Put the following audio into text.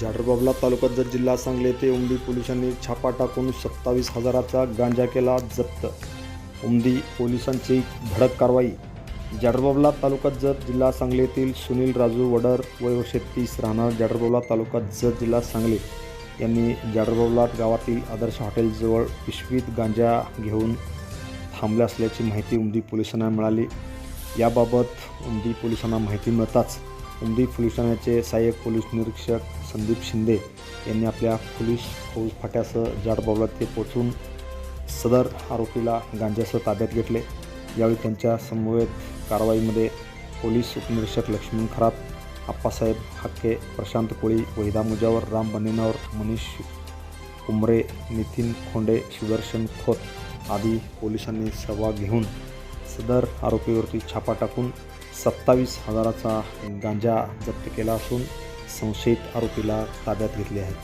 जाडरबाबला तालुक्यात जर जिल्हा सांगली येथे उमदी पोलिसांनी छापा टाकून सत्तावीस हजाराचा गांजा केला जप्त. उमदी पोलिसांची भडक कारवाई. जाडरबाबला तालुक्यात जत जिल्हा सांगली येथील सुनील राजू वडर वय तीस राहणार जाडरबाबला तालुक्यात जत जिल्हा सांगली यांनी जाडरबाबला गावातील आदर्श हॉटेलजवळ पिशवीत गांजा घेऊन थांबल्या असल्याची माहिती उमदी पोलिसांना मिळाली. याबाबत उमदी पोलिसांना माहिती मिळताच उमदी पोलीस ठाण्याचे सहाय्यक पोलीस निरीक्षक संदीप शिंदे यांनी आपल्या पोलीस फौज फाट्यासह जाडबावला ते पोचून सदर आरोपीला गांजासह ताब्यात घेतले. यावेळी त्यांच्या समवेत कारवाईमध्ये पोलीस उपनिरीक्षक लक्ष्मण खरात आप्पासाहेब हाके प्रशांत कोळी वहिदा मुजावर राम बनेनावर मनीष कुंबरे नितीन खोंडे सुदर्शन खोत आदी पोलिसांनी सहभाग घेऊन सदर आरोपीवरती छापा टाकून सत्तावीस हजाराचा गांजा जप्त केला असून संशयित आरोपीला ताब्यात घेतले आहे.